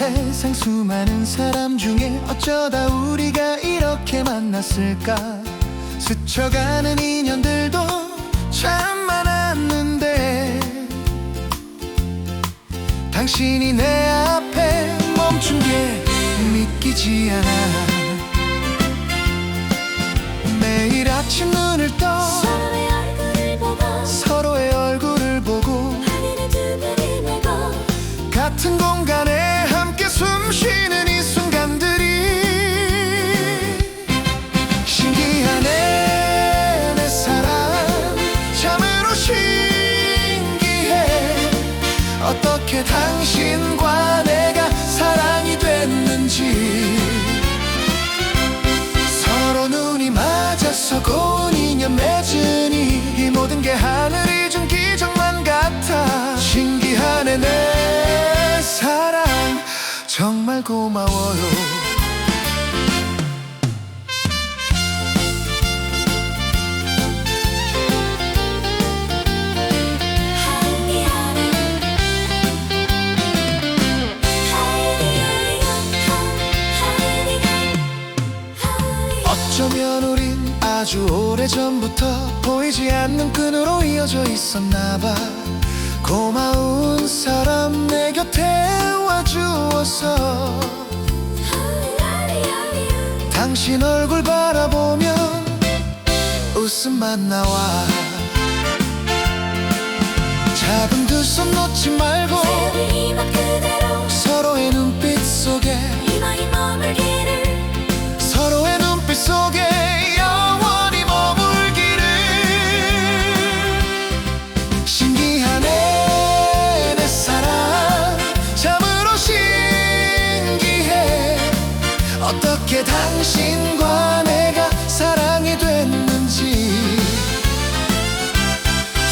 세상 수많은 사람 중에 어쩌다 우리가 이렇게 만났을까? 스쳐가는 인연들도 참 많았는데 당신이 내 앞에 멈춘 게 믿기지 않아. 매일 아침 눈을 떠 서로의 얼굴을 보고 같은 공간에 숨 쉬는 이 순간들이 신기하네 내 사랑. 참으로 신기해. 어떻게 당신과 내가 사랑이 됐는지. 서로 눈이 맞아서 정말 고마워요. 어쩌면 우린 아주 오래전부터 보이지 않는 끈으로 이어져 있었나 봐. 고마운 사람 내 곁에 하이디하이가 당신 얼굴 바라보면 웃음만 나와. 작은 어떻게 당신과 내가 사랑이 됐는지.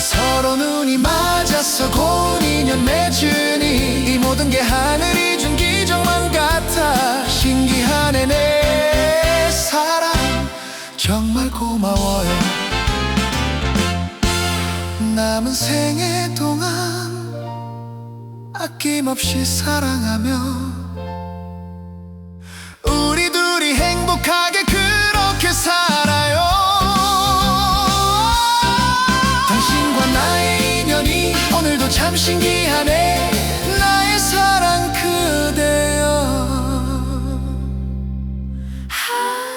서로 눈이 맞아서 고운 인연 맺으니 이 모든 게 하늘이 준 기적만 같아. 신기하네 내 사랑. 정말 고마워요. 남은 생애 동안 아낌없이 사랑하며 high.